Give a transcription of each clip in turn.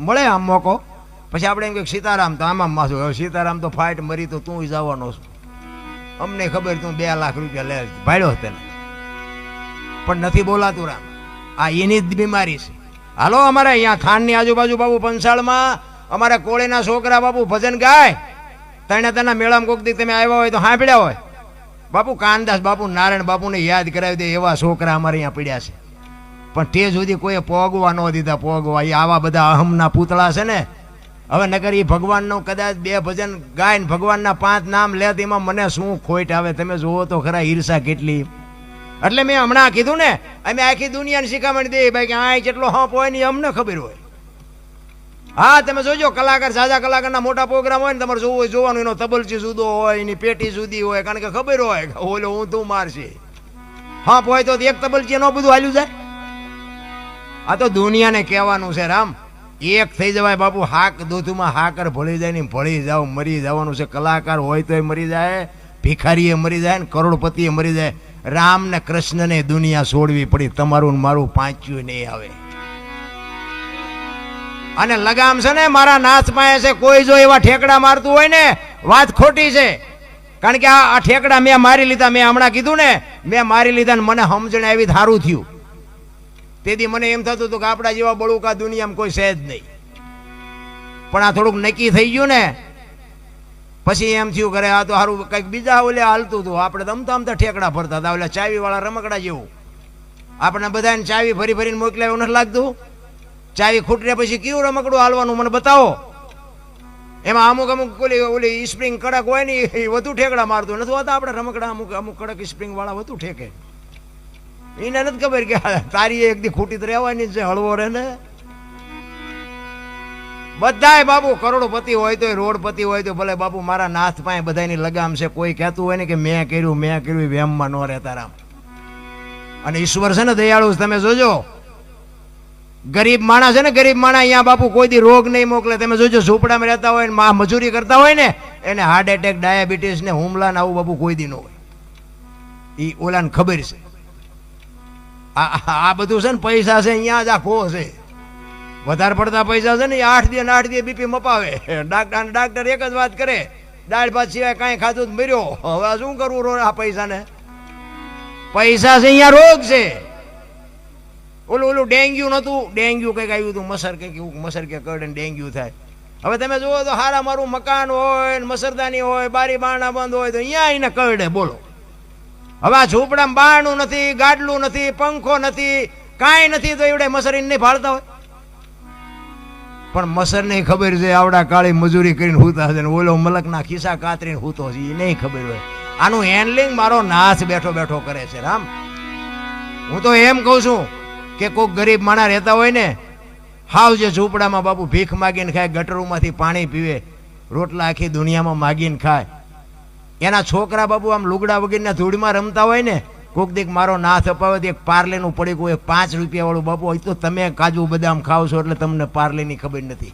મળે આમ મોકો? પછી આપણે એમ કે સીતારામ તો આમાં માથું હવે સીતારામ તો ફાઇટ મરી તો તું જવાનો છું. અમને ખબર તું બે લાખ રૂપિયા લે ભાડ્યો તને. પણ નથી બોલાતું રામ. આ એની જ બીમારી છે. હાલો, અમારે અહીંયા ખાંડની આજુબાજુ બાબુ પંસાળમાં અમારા કોળીના છોકરા બાપુ ભજન ગાય. તણે તેના મેળામાં કોક દી તમે આવ્યા હોય તો સાંભળ્યા હોય. બાપુ કાનદાસ બાપુ, નારાયણ બાપુને યાદ કરાવી દે એવા છોકરા અમારે અહીંયા પીડ્યા છે. પણ તે સુધી કોઈએ પોગવા ન દીધા, પોગવા. એ આવા બધા અહમના પૂતળા છે ને. હવે નગર એ ભગવાનનું કદાચ બે ભજન ગાય ભગવાનના પાંચ નામ લે એમાં મને શું ખોટ આવે? તમે જુઓ તો ખરા ઈર્ષા કેટલી. એટલે મેં હમણાં કીધું ને, અમે આખી દુનિયાને શીખામણ દઈએ. ભાઈ કે આ જેટલો હપ હોય ને અમને ખબર હોય. હા, તમે જોજો, કલાકાર સાજા કલાકારના મોટા પ્રોગ્રામ હોય ને, તમારે જોવું હોય, જોવાનું એનો તબલચી જુદો હોય, એની પેટી જુદી હોય, કારણ કે ખબર હોય ઓલો હું તું મારશે. હા હોય તો એક તબલચી એનો બધું હાલ્યું જાય. આ તો દુનિયાને કહેવાનું છે, રામ. એક થઈ જવાય બાપુ, હાક દૂધમાં હાકર ભળી જાય ને ભળી જાવ, મરી જવાનું છે. કલાકાર હોય તોય મરી જાય, ભિખારીએ મરી જાય ને કરોડપતિએ મરી જાય. રામ ને કૃષ્ણને દુનિયા છોડવી પડી, તમારું મારું પાંચ્યું નહીં આવે. અને લગામ છે ને, મારા નાથ પાસે છે, કોઈ જો એવા ઠેકડા મારતું હોય ને, વાત ખોટી છે. કારણ કે આ આ ઠેકડા મેં મારી લીધા, મેં હમણાં કીધું ને, મેં મારી લીધા ને મને સમજણ આવી સારું થયું. તેથી મને એમ થતું હતું કે આપણા જેવા બળુકા દુનિયામાં કોઈ છે જ નહીં. પણ આ થોડુંક નક્કી થઈ ગયું ને, પછી એમ થયું કરે આ તો સારું કંઈક બીજા ઓલે હાલતું હતું. આપણે તો અમતા ઠેકડા ફરતા હતા, ઓલા ચાવીવાળા રમકડા જેવું. આપણે બધાને ચાવી ફરી ફરીને મોકલ્યા એવું નથી લાગતું. ચાવી ખૂટરે પછી કયું રમકડું હાલવાનું મને બતાવો. એમાં અમુક અમુક ઓલી ઓલી સ્પ્રિંગ કડક હોય ને એ વધુ ઠેકડા મારતું. નથી હોતા આપણે રમકડા અમુક અમુક કડક સ્પ્રિંગવાળા વધુ ઠેકે. એને નથી ખબર કે તારી એક દી ખૂટી રહેવાની છે, હળવો રહે ને. બધાય બાબુ કરોડપતિ હોય તો રોડપતિ હોય તો ભલે બાપુ મારા નાથ પાસે બધાની લગામ છે, કોઈ કહેતું હોય ને કે મેં કર્યું મેં કર્યું વેમમાં ન રહેતા રામ. અને ઈશ્વર છે ને દયાળુ, તમે જોજો. ગરીબ માણસ છે ને, ગરીબ માણસ અહીંયા બાપુ કોઈ દી રોગ નહીં મોકલે. તમે જોજો, ઝૂંપડામાં રહેતા હોય ને, મા મજૂરી કરતા હોય ને, એને હાર્ટ એટેક ડાયાબિટીસ ને હુમલા ને આવું બાપુ કોઈ દી ન હોય. એ ઓલાને ખબર છે. આ બધું છે ને, પૈસા છે અહીંયા જ આખો છે. વધારે પડતા પૈસા છે ને આઠ દી આઠ દી બીપી મપાવે. ડાક્ટર ડાક્ટર એક જ વાત કરે, દાળ ભાત સિવાય કાંઈ ખાધું જ મર્યો. હવે શું કરવું રો આ પૈસાને? પૈસા છે અહીંયા રોગ છે. ઓલું ઓલું ડેન્ગ્યુ નહોતું. ડેન્ગ્યુ કંઈક આવ્યું હતું, મસર કંઈક, એવું મસર કે કરડે ડેન્ગ્યુ થાય. હવે તમે જુઓ તો હારા મારું મકાન હોય મસરદાની હોય, બારી બારણા બંધ હોય તો અહીંયા એને કરડે બોલો. હવે ઝૂંપડામાં બારણું નથી, ગાડલું નથી, પંખો નથી, કાંઈ નથી તો એવડે મસરીને નહીં ફાળતા હોય? પણ મસરને ખબર છે, આવડા કાળી મજૂરી કરીને હૂતા હશે ને ઓલો મલકના ખિસ્સા કાતરીને હૂતો છે એ નહીં ખબર હોય. આનું હેન્ડલિંગ મારો નાશ બેઠો બેઠો કરે છે, રામ. હું તો એમ કહું છું કે કોઈક ગરીબ માણા રહેતા હોય ને, હાવ જે ઝૂંપડામાં બાપુ ભીખ માગીને ખાય, ગટરોમાંથી પાણી પીવે, રોટલા આખી દુનિયામાં માગીને ખાય એના છોકરા બાપુ આમ લુગડા વગેરેના ધૂળમાં રમતા હોય ને, કોક દીક મારો નાથ અપાવે એક પાર્લેનું પડીકું એક પાંચ રૂપિયાવાળું બાબુ હોય તો તમે કાજુ બદામ ખાવ છો એટલે તમને પાર્લેની ખબર નથી.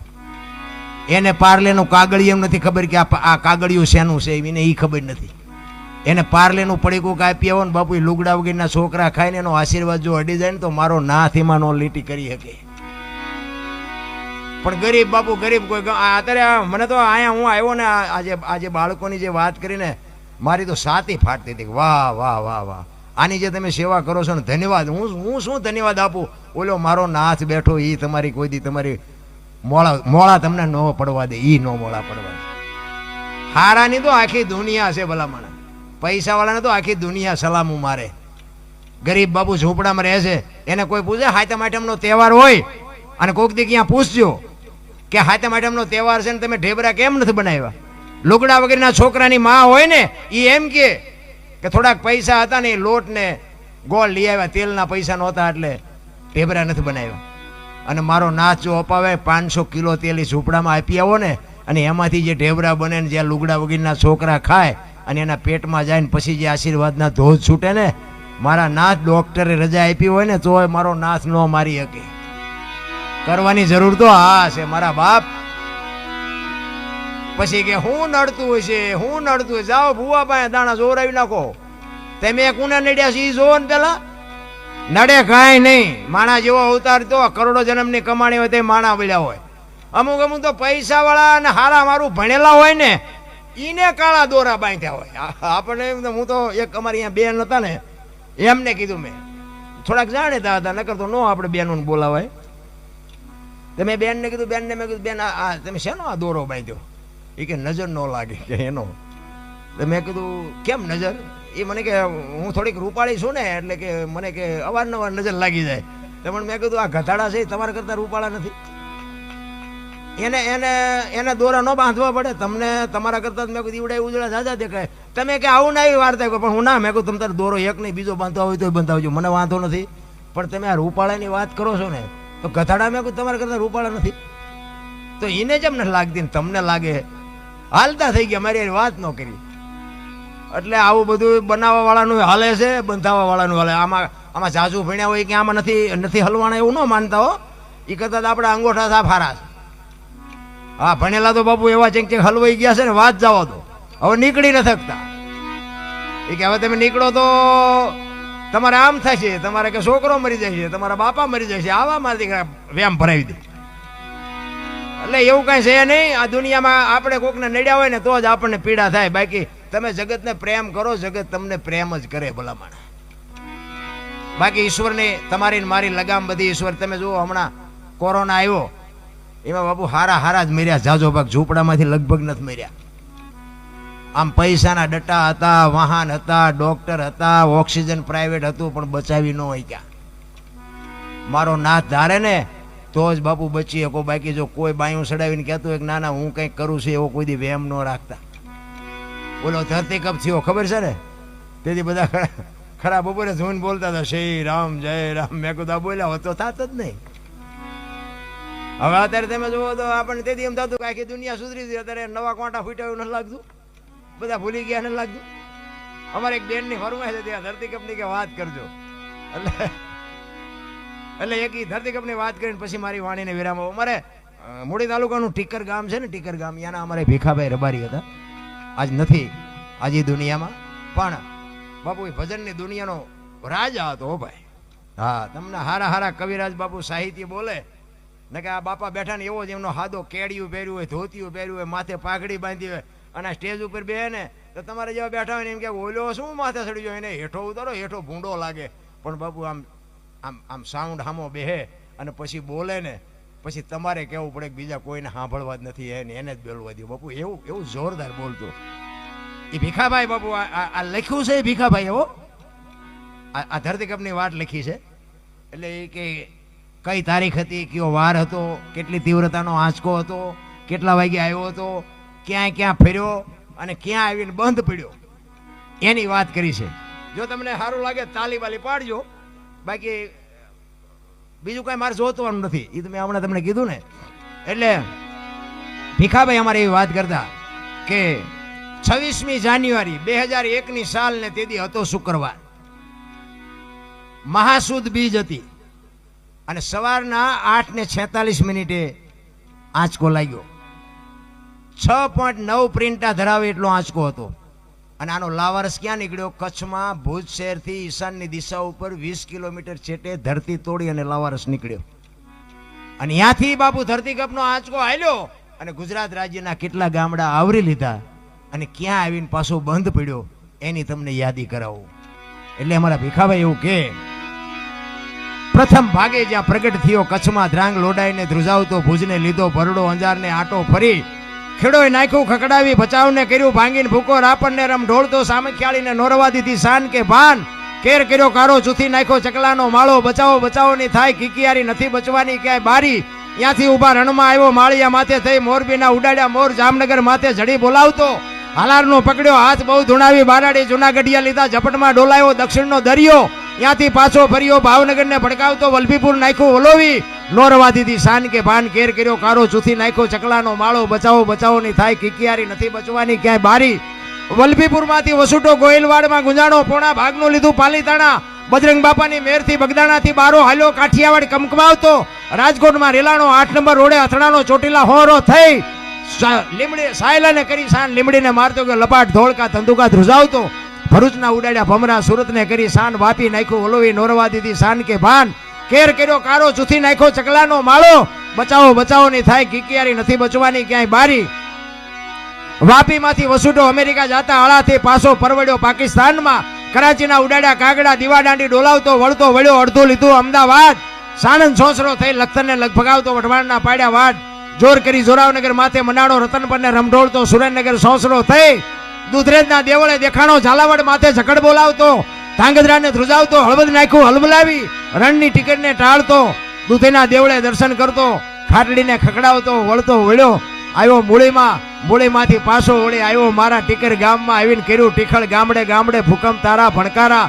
એને પાર્લેનું કાગળિયું એમ નથી ખબર કે આ કાગળિયું શેનું છે એને એ ખબર નથી. એને પાર્લેનું પડીકું કાપી આવો ને બાપુ એ લુગડા વગેરેના છોકરા ખાઈને એનો આશીર્વાદ જો અડી જાય ને તો મારો નાથ એમાં નો લીટી કરી શકે. પણ ગરીબ બાપુ, ગરીબ કોઈ અત્યારે મને તો અહીંયા હું આવ્યો ને આજે આજે બાળકોની જે વાત કરીને, મારી તો સાતી ફાટતી હતી વાહ વાહ વાહ વાહ. આની જે તમે સેવા કરો છો ને, ધન્યવાદ. હું હું શું ધન્યવાદ આપું? ઓલો, મારો નાથ બેઠો એ તમારી કોઈ દી તમારી મોળા મોળા તમને ન પડવા દે એ ન મોળા પડવા દે. હારાની તો આખી દુનિયા છે ભલામણ. પૈસાવાળાને તો આખી દુનિયા સલામું મારે. ગરીબ બાબુ ઝૂંપડામાં રહે છે, એને કોઈ પૂછે હાઈતમ આઈટમનો તહેવાર હોય? અને કોઈક દી ક્યાં પૂછજો. કે હાથે આઠમનો તહેવાર છે ને તમે ઢેબરા કેમ નથી બનાવ્યા? લુગડા વગેરેના છોકરાની માં હોય ને એ એમ કે કે થોડાક પૈસા હતા ને એ લોટને ગોળ લઈ આવ્યા, તેલના પૈસા નહોતા એટલે ઢેબરા નથી બનાવ્યા. અને મારો નાચ જો અપાવે, પાંચસો કિલો તેલ એ ઝૂંપડામાં આપી આવો ને, અને એમાંથી જે ઢેબરા બને ને જ્યાં લુગડા વગેરેના છોકરા ખાય, અને એના પેટમાં જાય ને પછી જે આશીર્વાદના ધોધ છૂટે ને, મારા નાથ ડૉક્ટરે રજા આપી હોય ને, તોય મારો નાથ ન મારી શકે. કરવાની જરૂર તો હા છે, મારા બાપ. પછી કે હું નડતું છે હું નડતું જાઓ ભૂવા પાસે દાણા જોરાવી નાખો. તમે કુને નડ્યા છે એ જોવો ને પેલા. નડે કાંઈ નહીં. માણા જેવો અવતાર તો કરોડો જન્મની કમાણી હોય તે માણા બોલ્યા હોય. અમુક અમુક તો પૈસા વાળા અને હારા મારું ભણેલા હોય ને એને કાળા દોરા બાંધ્યા હોય. આપણે હું તો એક અમારી અહીંયા બેન હતા ને, એમને કીધું મેં. થોડાક જાણીતા હતા, નકર તો ન આપણે બેનોને બોલાવાય. તો મેં બેનને કીધું, બેનને મેં કીધું, બેન, આ તમે શેનો આ દોરો બાંધ્યો? એ કે, નજર ન લાગે. કે, એનો. તો મેં કીધું, કેમ નજર? એ મને કે, હું થોડીક રૂપાળી છું ને, એટલે કે મને કે અવારનવાર નજર લાગી જાય. તો પણ મેં કીધું, આ ગધાડા છે તમારા કરતાં રૂપાળા નથી. એને એને એને દોરા ન બાંધવા પડે. તમને, તમારા કરતાં મેં કીધું ઈવડા ઉજળા જાજા દેખાય. તમે કે, આવું ના એવી વાર્તા પણ હું ના, મેં કહું તમે તારે દોરો એક નહીં, બીજો બાંધવા હોય તો બંધાવજો મને વાંધો નથી. પણ તમે આ રૂપાળાની વાત કરો છો ને તો ગધાડા મેં કહું તમારા કરતા રૂપાળા નથી. તો એને જેમ નથી લાગતી ને તમને લાગે, હાલતા થઈ ગયા, મારી વાત ન કરી. એટલે આવું બધું બનાવવા વાળાનું હાલે છે બંધાવવા વાળાનું હાલે. આમાં આમાં જાજુ ભણ્યા હોય કે આમાં નથી નથી હલવાના એવું ન માનતા હો. એ કદાચ આપણા અંગોઠા સાફ હારા છે. હા, ભણેલા તો બાપુ એવા ચેક ચેક હલવાઈ ગયા છે ને, વાત જવા દો હવે નીકળી ન શકતા. એ કે, હવે તમે નીકળો તો તમારે આમ થશે, તમારે કે છોકરો મરી છે તમારા બાપા મરી છે આવા માંથી વ્યામ ભરાવી દે. એટલે એવું કાંઈ છે નહીં, આ દુનિયામાં આપણે કોકને નડ્યા હોય ને તો જ આપણને પીડા થાય. બાકી તમે જગતને પ્રેમ કરો, જગત તમને પ્રેમ જ કરે ભલામણ. બાકી ઈશ્વરને તમારી મારી લગામ બધી ઈશ્વર. તમે જુઓ હમણાં કોરોના આવ્યો. એમાં બાપુ હારા હારા જ મર્યા. જાજો ભાગ ઝૂંપડામાંથી લગભગ નથી મર્યા. આમ પૈસાના ડટ્ટા હતા, વાહન હતા, ડોક્ટર હતા, ઓક્સિજન પ્રાઇવેટ હતું, પણ બચાવી ન હોય ક્યાં મારો નાથ ધારે ને, તો જ બાપુ બચી શકો. બાકી જો કોઈ બાયું ચડાવીને કહેતું હોય કે, ના ના, હું કંઈક કરું છું, એવો કોઈ દી વેમ ન રાખતા. બોલો, ધરતી કપ થયો, ખબર છે ને? તેથી બધા ખરા ખરા બપોરે જોઈને બોલતા હતા શ્રી રામ, જય રામ. મેં કુદા બોલ્યા હોત તો થાત જ નહીં. હવે અત્યારે તમે જુઓ તો આપણને તેથી એમ થતું કે આખી દુનિયા સુધરી ગઈ, અત્યારે નવા કોંટા ફૂટ્યા નથી લાગતું? બધા ભૂલી ગયા ને લાગતું અમારે એક બેનની ફરમાય છે, ત્યાં ધરતી કપની કે વાત કરજો. એટલે એટલે એક ઈ ધરતી કપની વાત કરીને પછી મારી વાણીને વિરામ. અમારે મૂળી તાલુકાનું ટીકર ગામ છે ને, ટીકર ગામ યાના અમારે ભીખાભાઈ રબારી હતા. આજ નથી, આજે દુનિયામાં. પણ બાપુ એ ભજનની દુનિયાનો રાજા હતો ભાઈ. હા, તમને હારા હારા કવિરાજ બાપુ સાહિત્ય બોલે. ને કે આ બાપા બેઠા ને એવો જ એમનો હાદો કેડિયું પહેર્યું હોય, ધોતિયું પહેર્યું હોય, માથે પાઘડી બાંધી હોય. અને સ્ટેજ ઉપર બે ને તો તમારે જેવા બેઠા હોય ને એમ કે, ઓલો શું માથે ચડી જાય એને હેઠો ઉતારો, હેઠો ભૂંડો લાગે. પણ બાપુ, આમ આમ આમ સાઉન્ડ હામો બેહે અને પછી બોલે ને, પછી તમારે કહેવું પડે કે બીજા કોઈને સાંભળવા જ નથી, એને એને જ બોલવા દઉં બાપુ, એવું એવું જોરદાર બોલતો. એ ભીખાભાઈ બાપુ, આ લખ્યું છે ભીખાભાઈ એવો આ ધરતીકપની વાત લખી છે. એટલે એ કે, કઈ તારીખ હતી? કયો વાર હતો? કેટલી તીવ્રતાનો આંચકો હતો? કેટલા વાગે આવ્યો હતો? ક્યાં ક્યાં ફર્યો અને ક્યાં આવીને બંધ પડ્યો? એની વાત કરી છે. જો તમને સારું લાગે તાલી બાલી પાડજો. બાકી બીજું કાંઈ મારે જોતવાનું નથી. એ તો મેં હમણાં તમને કીધું ને. એટલે ભીખાભાઈ અમારે એવી વાત કરતા કે છવ્વીસમી જાન્યુઆરી બે હજાર એકની સાલ ને તેથી હતો શુક્રવાર. મહાસુદ બીજ હતી. અને સવારના આઠ ને છેતાલીસ મિનિટે આંચકો લાગ્યો. છ પોઈન્ટ નવ પ્રિન્ટા ધરાવે એટલો આંચકો હતો. અને આનો લાવારસ ક્યાં નીકળ્યો? કચ્છમાં ભુજ શહેરથી ઈશાનની દિશા ઉપર વીસ કિલોમીટર છેટે ધરતી તોડી અને લાવારસ નીકળ્યો. અને ત્યાંથી બાપુ ધરતીકપનો આંચકો હાલ્યો અને ગુજરાત રાજ્યના કેટલા ગામડા આવરી લીધા અને ક્યાં આવીને પાછો બંધ પડ્યો એની તમને યાદી કરાવું. એટલે અમારા ભીખાભાઈ એવું કે, પ્રથમ ભાગે જ્યાં પ્રગટ થયો કચ્છમાં ધ્રાંગ લોડાઈને ધ્રુજાવતો ભુજને લીધો ભરડો અંજારને આટો ફરી ખેડોએ નાખ્યું, ખકડાવી બચાવને કર્યું, ભાંગીને ભૂકો રાપણને રમ ઢોળતો સામખ્યાળીને નોરવા દીધી શાન કે ભાન. કેર કર્યો, કારો ચૂથી નાખ્યો, ચકલાનો માળો, બચાવો, બચાવોની થાય કિકિયારી નથી બચવાની ક્યાંય બારી. ત્યાંથી ઊભા રણમાં આવ્યો, માળિયા માથે થઈ, મોરબીના ઉડાડ્યા, મોર જામનગર માથે જડી બોલાવતો. હાલારનો પકડ્યો, હાથ બહુ ધુણાવી, બારાડી જુનાગઢિયા લીધા, ઝપટમાં ડોલાયો, દક્ષિણનો દરિયો. ત્યાંથી પાછો ફર્યો, ભાવનગરને ભડકાવતો, વલભીપુર નાખ્યું, ઓલોવી. નોરવા દીધી શાન કે ભાન કેર કર્યો કારો ચૂથી નાખ્યો, ચકલાનો માળો, બચાવો બચાવો, ની થાય, કિકિયારી નથી બચવાની, ક્યાંય બારી. વલભીપુરમાંથી વસુટો ગોયલવાડમાં ગુંજાણો, પોણા ભાગનું લીધું પાલીતાણા. બજરંગ બાપાની મેરથી બગદાણાથી બારો હાલ્યો, કાઠિયાવાડ કમકમાવતો. રાજકોટમાં રેલાણો આઠ નંબર રોડે અથડાનો ચોટીલા હોરો થઈ. લીમડી, સાયલાને કરી શાન લીમડીને મારતો કે લપાટ, ધોળકા, ધંધુકા ધ્રુજાવતો. ભરૂચના ઉડાડ્યા ભમરા, સુરતને કરી શાન વાપી નાખ્યું, ઓલોવી, નોરવા દીધી શાન કે ભાન. કેર કર્યો કારો ચૂથી નાખ્યો, ચકલાનો માળો. બચાવો બચાવો ની થાય કિકિયારી નથી બચવાની, ક્યાંય બારી. વાપીમાંથી વસુટો અમેરિકા જાતા આળાથી પાછો પરવડ્યો પાકિસ્તાનમાં. કરાચીના ઉડાડ્યા કાગડા, દીવાદાંડી ડોલાવતો, વળતો, વળ્યો, અડધું લીધું, અમદાવાદ. સાણંદ સોસરો થઈ, લખતરને લગભગાવતો વઢવાણના પાડ્યા વાડ. જોર કરી જોરાવનગર માથે મનાડો રતનપરને રમઢોળતો, સુરેન્દ્રનગર સોસરો થઈ. દુધરેજના દેવળે દેખાણો, ઝાલાવાડ માથે ઝકડ બોલાવતો ધાંગધ્રાને ધ્રુજાવતો, હળવદ નાખ્યું, હલબલાવી, રણની ટિકિટને ટાળતો, દૂધેના દેવળે દર્શન કરતો, ખાટડીને ખકડાવતો વળતો, વળ્યો, આવ્યો મૂળીમાં, મૂળીમાંથી પાછો વળી આવ્યો મારા ટીકર ગામમાં આવીને કર્યું ટીખળ ગામડે ગામડે ભૂકંપ, તારા ભણકારા